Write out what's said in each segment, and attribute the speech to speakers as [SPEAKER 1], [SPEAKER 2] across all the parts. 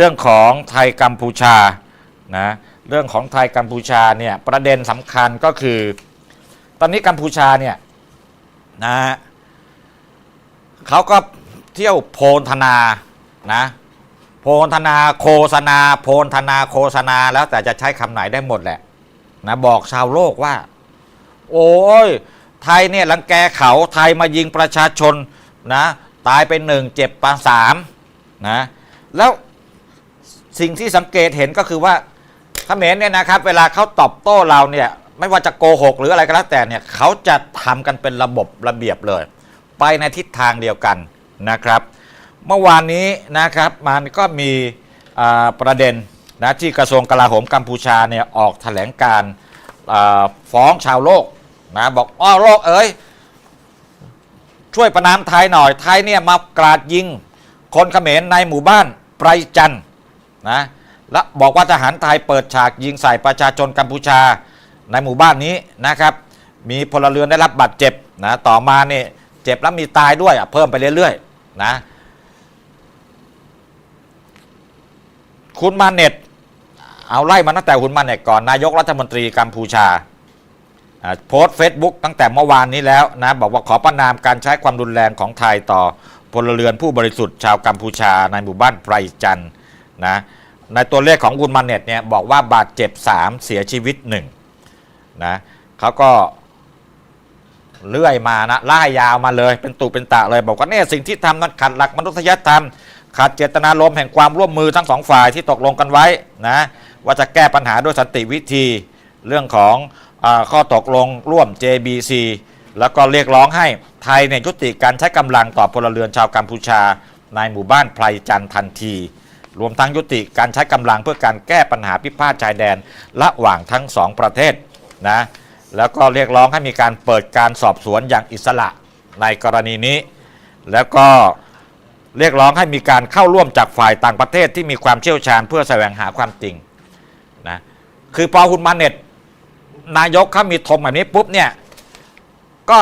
[SPEAKER 1] เรื่องของไทยกัมพูชานะเรื่องของไทยกัมพูชาเนี่ยประเด็นสำคัญก็คือ ตอนนี้กัมพูชาเนี่ยนะฮะเขาก็เที่ยวโพลธนานะโพลธนาโฆษณา โพลธนาโฆษณาแล้วแต่จะใช้คำไหนได้หมดแหละนะบอกชาวโลกว่า โอ้ยไทยเนี่ยรังแกเขาไทยมายิงประชาชนนะตายไปหนึ่งเจ็บไปสามนะแล้ว สิ่งที่สังเกตเห็นก็คือว่าเขมรเนี่ยนะครับเวลาเขาตอบโต้เราเนี่ยไม่ว่าจะโกหกหรืออะไรก็แล้วแต่เนี่ยเขาจะทำกันเป็นระบบระเบียบเลย ไปในทิศทางเดียวกันนะครับ เมื่อวานนี้นะครับมันก็มีประเด็นนะที่กระทรวงกลาโหมกัมพูชาเนี่ยออกแถลงการ์ฟ้องชาวโลกนะบอกอ้อโลกเอ้ยช่วยประนามไทยหน่อยไทยเนี่ยมากราดยิง คนเขมรในหมู่บ้านไพรจันทร์ นะและบอกว่าทหารไทยเปิดฉากยิงใส่ประชาชนกัมพูชาในหมู่บ้านนี้นะครับ มีพลเรือนได้รับบาดเจ็บนะต่อมาเนี่ยเจ็บแล้วมีตายด้วยเพิ่มไปเรื่อยๆนะคุณมาเน็ตเอาไล่มาตั้งแต่คุณมาเน็ตก่อนนายกรัฐมนตรีกัมพูชาอ่าโพสต์เฟซบุ๊กตั้งแต่เมื่อวานนี้แล้วนะบอกว่าขอประนามการใช้ความรุนแรงของไทยต่อพลเรือนผู้บริสุทธิ์ชาวกัมพูชาในหมู่บ้านไพรจันทร์ นะในตัวเลขของคุณมาเน็ตเนี่ยบอกว่าบาดเจ็บ 3 เสียชีวิต1นะเขาก็เลื่อยมานะล่ายาวมาเลยเป็นตุเป็นตะเลย บอกว่าเนี่ยสิ่งที่ทำนั้นขัดหลักมนุษยธรรมขาดเจตนารมณ์แห่งความร่วมมือทั้งสองฝ่ายที่ตกลงกันไว้นะว่าจะแก้ปัญหาด้วยสันติวิธีเรื่องของอข้อตกลงร่วม JBC แล้วก็เรียกร้องให้ไทยเนี่ยยุติการใช้กำลังต่อพลเรือนชาวกัมพูชาในหมู่บ้านไพรจันทันที รวมทั้งยุติการใช้กำลังเพื่อการแก้ปัญหาพิพาทชายแดนระหว่างทั้งสองประเทศนะแล้วก็เรียกร้องให้มีการเปิดการสอบสวนอย่างอิสระในกรณีนี้ แล้วก็เรียกร้องให้มีการเข้าร่วมจากฝ่ายต่างประเทศที่มีความเชี่ยวชาญเพื่อแสวงหาความจริงนะคือพอคุณมาเน็ตนายกเขามีธงแบบนี้ปุ๊บเนี่ยก็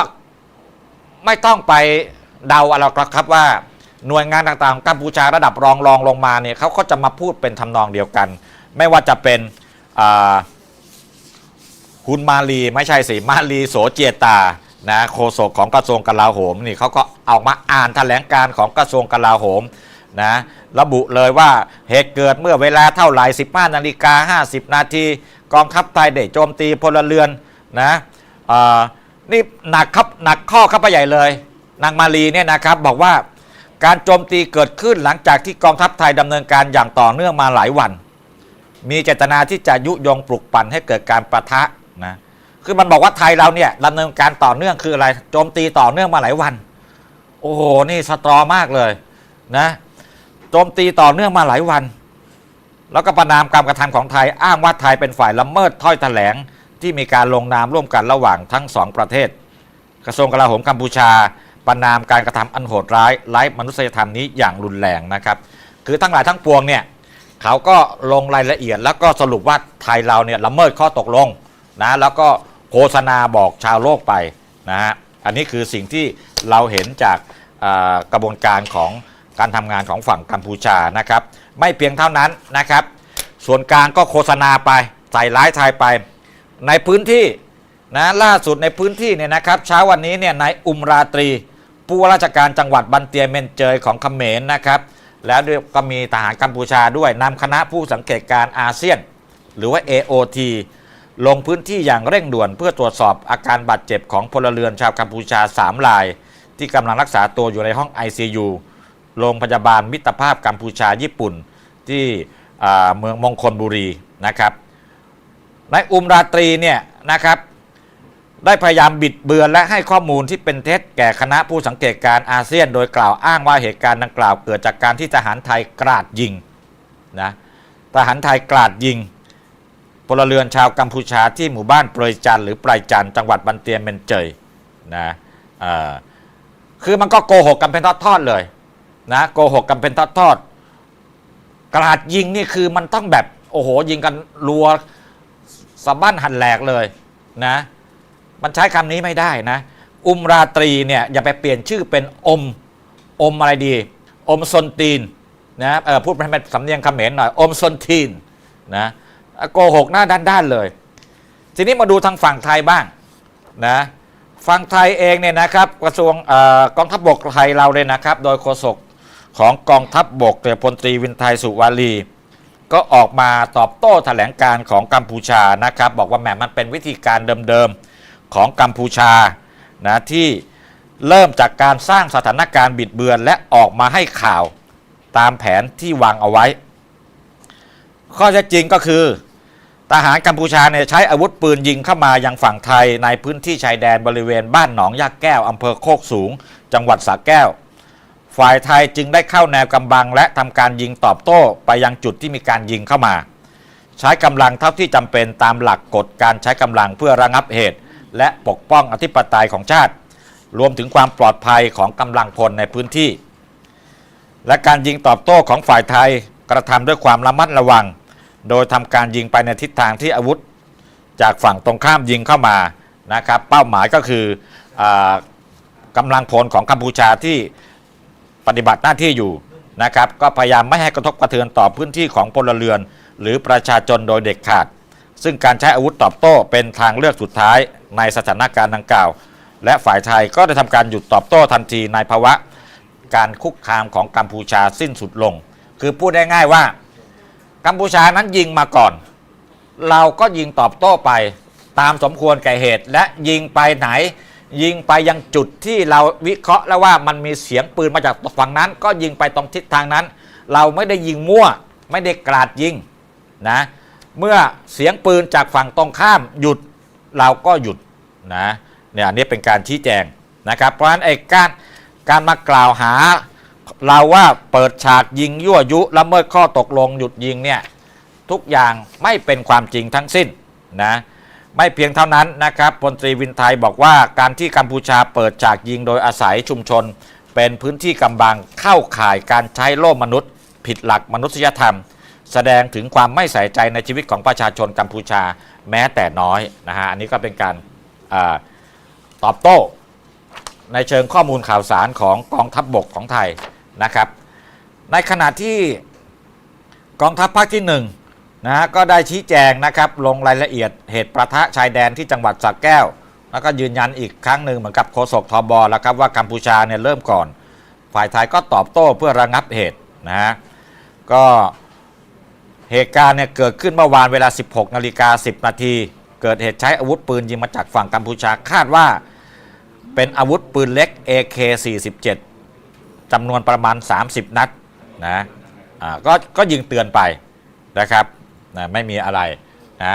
[SPEAKER 1] ไม่ต้องไปเดาอะไรหรอกครับว่า หน่วยงานต่างๆกัมพูชาระดับรองรองลงมาเนี่ยเขาก็จะมาพูดเป็นทำนองเดียวกัน ไม่ว่าจะเป็นคุณมาลีไม่ใช่สิมาลีโสเจตานะโฆษกของกระทรวงกลาโหมนี่เขาก็ออกมาอ่านแถลงการของกระทรวงกลาโหมนะระบุเลยว่าเหตุเกิดเมื่อเวลาเท่าไหร่15นาฬิกา50 นาทีกองทัพไทยได้โจมตีพลเรือนนะนี่หนักครับหนักข้อข้าไปใหญ่เลย นางมาลีเนี่ยนะครับบอกว่า การโจมตีเกิดขึ้นหลังจากที่กองทัพไทยดำเนินการอย่างต่อเนื่องมาหลายวัน มีเจตนาที่จะยุยงปลุกปั่นให้เกิดการประทะนะคือมันบอกว่าไทยเราเนี่ยดำเนินการต่อเนื่องคืออะไรโจมตีต่อเนื่องมาหลายวัน โอ้โหนี่สตรอมากเลยนะโจมตีต่อเนื่องมาหลายวัน แล้วก็ประนามการกระทำของไทยอ้างว่าไทยเป็นฝ่ายละเมิดถ้อยแถลงที่มีการลงนามร่วมกันระหว่างทั้งสองประเทศ กระทรวงกลาโหมกัมพูชา ประนามการกระทำอันโหดร้ายไร้มนุษยธรรมนี้อย่างรุนแรงนะครับ คือทั้งหลายทั้งปวงเนี่ยเขาก็ลงรายละเอียด แล้วก็สรุปว่าไทยเราเนี่ยละเมิดข้อตกลงนะแล้วก็โฆษณาบอกชาวโลกไปนะฮะอันนี้คือสิ่งที่เราเห็นจากกระบวนการของการทำงานของฝั่งกัมพูชานะครับ ไม่เพียงเท่านั้นนะครับ ส่วนกลางก็โฆษณาไปใส่ร้ายไทยไป ในพื้นที่นะล่าสุดในพื้นที่เนี่ยนะครับ เช้าวันนี้เนี่ยนายอุมราตรี ผู้ว่าราชการจังหวัดบันเตียเมนเจยของเขมรนะครับ แล้วก็มีทหารกัมพูชาด้วยนำคณะผู้สังเกตการอาเซียน หรือว่า AOT ลงพื้นที่อย่างเร่งด่วน เพื่อตรวจสอบอาการบาดเจ็บของพลเรือนชาวกัมพูชา 3 ราย ที่กำลังรักษาตัวอยู่ในห้อง ICU โรงพยาบาลมิตรภาพกัมพูชาญี่ปุ่น ที่เมืองมงคลบุรีนะครับนายอุมราตรีเนี่ยนะครับ ได้พยายามบิดเบือนและให้ข้อมูลที่เป็นเท็จแก่คณะผู้สังเกตการณ์อาเซียน โดยกล่าวอ้างว่าเหตุการณ์ดังกล่าวเกิดจากการที่ทหารไทยกราดยิงนะทหารไทยกราดยิงพลเรือนชาวกัมพูชาที่หมู่บ้านเปรยจันหรือไพรจันจังหวัดบันเตียเมนเจยนะคือมันก็โกหกกันเป็นทอดๆเลยนะโกหกกันเป็นทอดๆกราดยิงนี่คือมันต้องแบบโอ้โหยิงกันรัวสะบั้นหันแหลกเลยนะ มันใช้คำนี้ไม่ได้นะ อุมราตรีเนี่ยอย่าไปเปลี่ยนชื่อเป็นอม อมอะไรดี อมซนตีนนะเออพูดให้เป็นสำเนียงเขมรหน่อย อมซนทีนนะโกหกหน้าด้านๆเลย ทีนี้มาดูทางฝั่งไทยบ้างนะฝั่งไทยเองเนี่ยนะครับกระทรวงออกองทัพบกไทยเราเลยนะครับ โดยโฆษกของกองทัพบกเรือพลตรีวินไทยสุวารีก็ออกมาตอบโต้แถลงการของกัมพูชานะครับ บอกว่าแหมมันเป็นวิธีการเดิมๆ ของกัมพูชานะที่เริ่มจากการสร้างสถานการณ์บิดเบือนและออกมาให้ข่าวตามแผนที่วางเอาไว้ ข้อเท็จจริงก็คือทหารกัมพูชาเนี่ยใช้อาวุธปืนยิงเข้ามายังฝั่งไทยในพื้นที่ชายแดนบริเวณบ้านหนองยากแก้ว อำเภอโคกสูง จังหวัดสระแก้ว ฝ่ายไทยจึงได้เข้าแนวกำบัง และทำการยิงตอบโต้ไปยังจุดที่มีการยิงเข้ามา ใช้กำลังเท่าที่จำเป็นตามหลักกฎการใช้กำลังเพื่อระงับเหตุ และปกป้องอธิปไตยของชาติ รวมถึงความปลอดภัยของกำลังพลในพื้นที่ และการยิงตอบโต้ของฝ่ายไทยกระทำด้วยความระมัดระวัง โดยทำการยิงไปในทิศทางที่อาวุธ จากฝั่งตรงข้ามยิงเข้ามานะครับเป้าหมายก็คืออกำลังพลของกัมพูชาที่ปฏิบัติหน้าที่อยู่นะครับก็พยายามไม่ให้กระทบกระเทือนต่อพื้นที่ของพลเรือน หรือประชาชนโดยเด็ดขาด ซึ่งการใช้อาวุธตอบโต้เป็นทางเลือกสุดท้ายในสถานการณ์ดังกล่าว และฝ่ายไทยก็ได้ทำการหยุดตอบโต้ทันทีในภาวะ การคุกคามของกัมพูชาสิ้นสุดลง คือพูดได้ง่ายว่า กัมพูชานั้นยิงมาก่อน เราก็ยิงตอบโต้ไปตามสมควรแก่เหตุ และยิงไปไหน ยิงไปยังจุดที่เราวิเคราะห์แล้วว่ามันมีเสียงปืนมาจากฝั่งนั้น ก็ยิงไปตรงทิศทางนั้น เราไม่ได้ยิงมั่ว ไม่ได้กราดยิงนะ เมื่อเสียงปืนจากฝั่งตรงข้ามหยุดเราก็หยุดนะเนี่ยอันนี้เป็นการชี้แจงนะครับ เพราะฉะนั้นไอ้การการมากล่าวหาเราว่าเปิดฉากยิงยั่วยุละเมิดข้อตกลงหยุดยิงเนี่ยทุกอย่างไม่เป็นความจริงทั้งสิ้นนะไม่เพียงเท่านั้นนะครับพลตรีวินไทยบอกว่าการที่กัมพูชาเปิดฉากยิงโดยอาศัยชุมชน เป็นพื้นที่กำบังเข้าข่ายการใช้โล่มนุษย์ ผิดหลักมนุษยธรรม แสดงถึงความไม่ใส่ใจในชีวิตของประชาชนกัมพูชาแม้แต่น้อยนะฮะอันนี้ก็เป็นการอาตอบโต้ ในเชิงข้อมูลข่าวสารของกองทัพบบกของไทยนะครับ ในขณะที่กองทัพภาคที่1นงนะฮะก็ได้ชี้แจงนะครับลงรายละเอียดเหตุประทะชายแดนที่จังหวัดสระแก้ว แล้วก็ยืนยันอีกครั้งหนึ่งเหมือนกับโฆษกทบแล้วครับว่ากัมพูชาเนี่ยเริ่มก่อน ฝ่ายไทยก็ตอบโต้เพื่อระงับเหตุนะฮะก็ เหตุการณ์เนี่ยเกิดขึ้นเมื่อวานเวลา 16นาฬิกา10 นาที เกิดเหตุใช้อาวุธปืนยิงมาจากฝั่งกัมพูชาคาดว่า เป็นอาวุธปืนเล็ก AK47 จำนวนประมาณ 30 นัดนะอ่าก็ก็ยิงเตือนไปนะครับนะไม่มีอะไรนะ